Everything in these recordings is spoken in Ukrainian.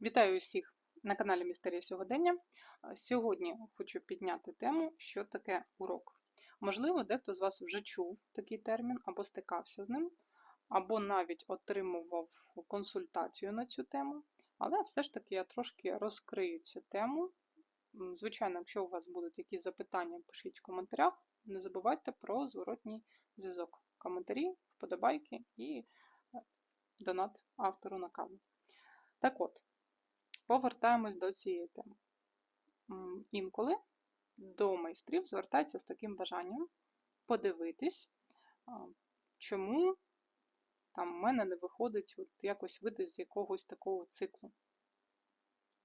Вітаю усіх на каналі Містерія Сьогодення. Е, Сьогодні хочу підняти тему, що таке урок. Можливо, дехто з вас вже чув такий термін, або стикався з ним, або навіть отримував консультацію на цю тему, але все ж таки я трошки розкрию цю тему. Звичайно, якщо у вас будуть якісь запитання, пишіть в коментарях. Не забувайте про зворотній зв'язок. Коментарі, вподобайки і е, донат автору на каву. Так от, повертаємось до цієї теми. Інколи до майстрів звертаються з таким бажанням подивитись, чому там в мене не виходить от якось вийти з якогось такого циклу.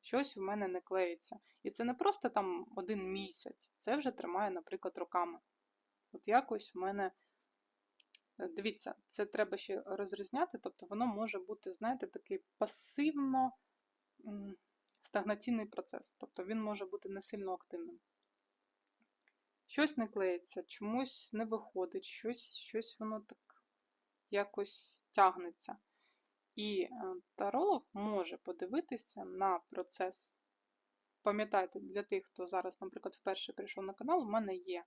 Щось в мене не клеїться. І це не просто там один місяць, це вже тримає, наприклад, роками. От якось в мене. е, Дивіться, це треба ще розрізняти, тобто воно може бути, знаєте, такий пасивно стагнаційний процес. Тобто він може бути не сильно активним. Щось не клеїться, чомусь не виходить, щось, щось воно так якось тягнеться. І е, таролог може подивитися на процес. Пам'ятайте, для тих, хто зараз, наприклад, вперше прийшов на канал, у мене є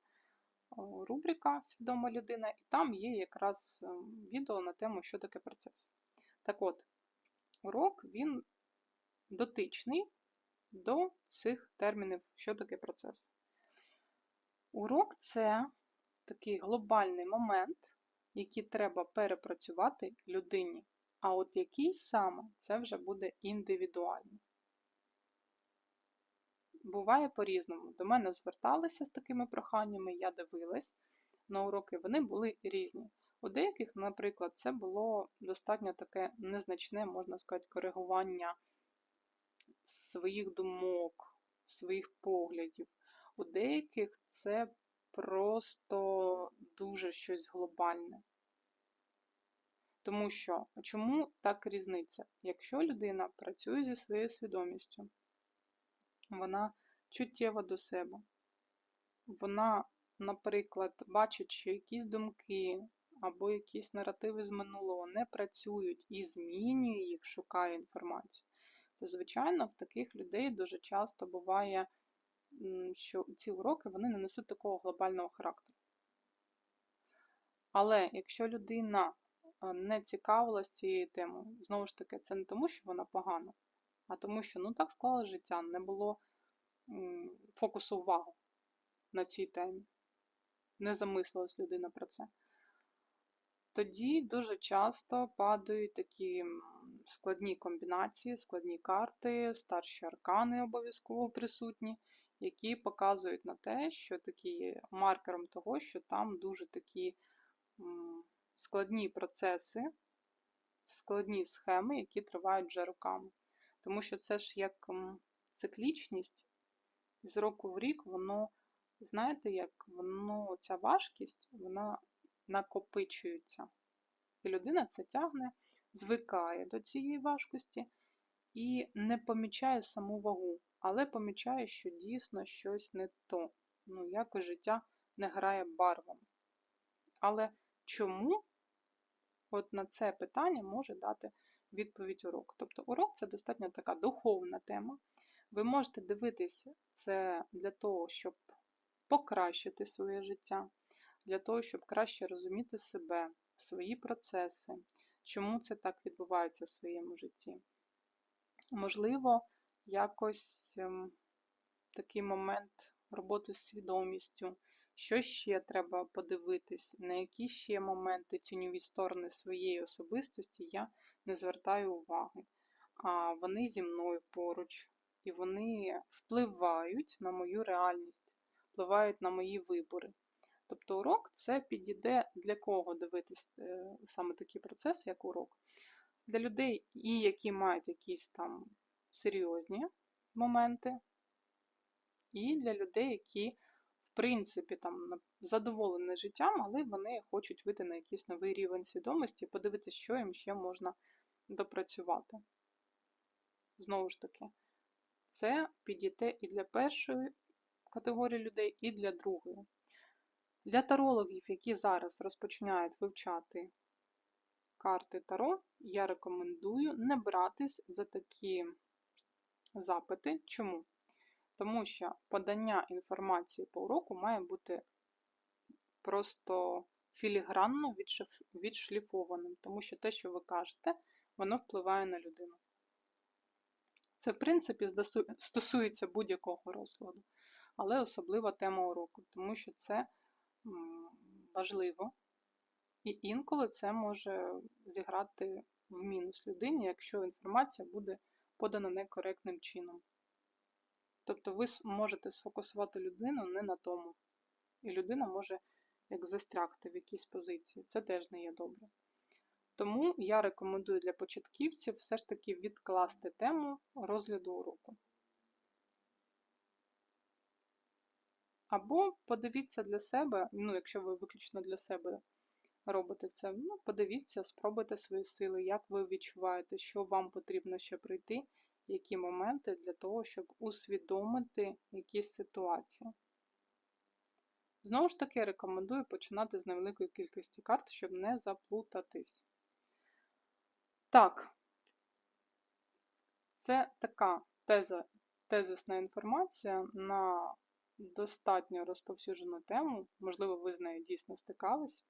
рубрика Свідома людина, і там є якраз е, відео на тему, що таке процес. Так от, урок він дотичний до цих термінів, що таке процес. Урок це такий глобальний момент, який треба перепрацювати людині. А от який саме, це вже буде індивідуально. Буває по-різному. До мене зверталися з такими проханнями, я дивилась на уроки, вони були різні. У деяких, наприклад, це було достатньо таке незначне, можна сказати, коригування своїх думок, своїх поглядів. У деяких це просто дуже щось глобальне. Тому що чому так різниця? Якщо людина працює зі своєю свідомістю, вона чуттєва до себе, вона, наприклад, бачить, що якісь думки або якісь наративи з минулого не працюють і змінює їх, шукає інформацію, звичайно, в таких людей дуже часто буває, що ці уроки вони не несуть такого глобального характеру. Але якщо людина е, не цікавилась цією темою, знову ж таки, це не тому, що вона погана, а тому, що ну так склалось життя, не було фокусу уваги на цій темі. Не замислилась людина про це. Тоді дуже часто падають такі складні комбінації, складні карти, старші аркани обов'язково присутні, які показують на те, що такі маркером того, що там дуже такі складні процеси, складні схеми, які тривають вже роками. Тому що це ж як циклічність, з року в рік воно, знаєте, як воно, ця важкість, вона накопичується. І людина це тягне, звикає до цієї важкості і не помічає саму вагу, але помічає, що дійсно щось не то. Ну, якось життя не грає барвами. Але чому? От на це питання може дати відповідь урок. Тобто урок це достатньо така духовна тема. Ви можете дивитися це для того, щоб покращити своє життя, для того, щоб краще розуміти себе, свої процеси, чому це так відбувається в своєму житті. Можливо, якось ем, такий момент роботи з свідомістю, що ще треба подивитись, на які ще моменти тіньові сторони своєї особистості я не звертаю уваги. А вони зі мною поруч, і вони впливають на мою реальність, впливають на мої вибори. Тобто урок це підійде для кого дивитись е, саме такий процес, як урок. Для людей, і які мають якісь там серйозні моменти, і для людей, які, в принципі, там задоволені життям, але вони хочуть вийти на якийсь новий рівень свідомості, подивитися, що їм ще можна допрацювати. Знову ж таки, це підійде і для першої категорії людей, і для другої. Для тарологів, які зараз розпочинають вивчати карти Таро, я рекомендую не братись за такі запити. Чому? Тому що подання інформації по уроку має бути просто філігранно відшліфованим, тому що те, що ви кажете, воно впливає на людину. Це, в принципі, стосується будь-якого розкладу, але особлива тема уроку, тому що це важливо. І інколи це може зіграти в мінус людині, якщо інформація буде подана некоректним чином. Тобто ви можете сфокусувати людину не на тому, і людина може як застрягти в якійсь позиції. Це теж не є добре. Тому я рекомендую для початківців все ж таки відкласти тему розгляду уроку. Або подивіться для себе, ну, якщо ви виключно для себе робите це, ну, подивіться, спробуйте свої сили, як ви відчуваєте, що вам потрібно ще пройти, які моменти для того, щоб усвідомити якісь ситуації. Знову ж таки, рекомендую починати з невеликої кількості карт, щоб не заплутатись. Так, це така теза, тезисна інформація на достатньо розповсюджену тему, можливо, ви з нею дійсно стикались.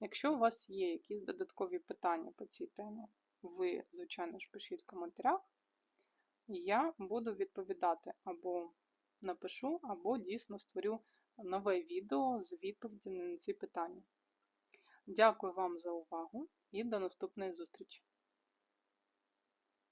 Якщо у вас є якісь додаткові питання по цій темі, ви, звичайно ж, пишіть в коментарях, я буду відповідати або напишу, або дійсно створю нове відео з відповідями на ці питання. Дякую вам за увагу і до наступної зустрічі!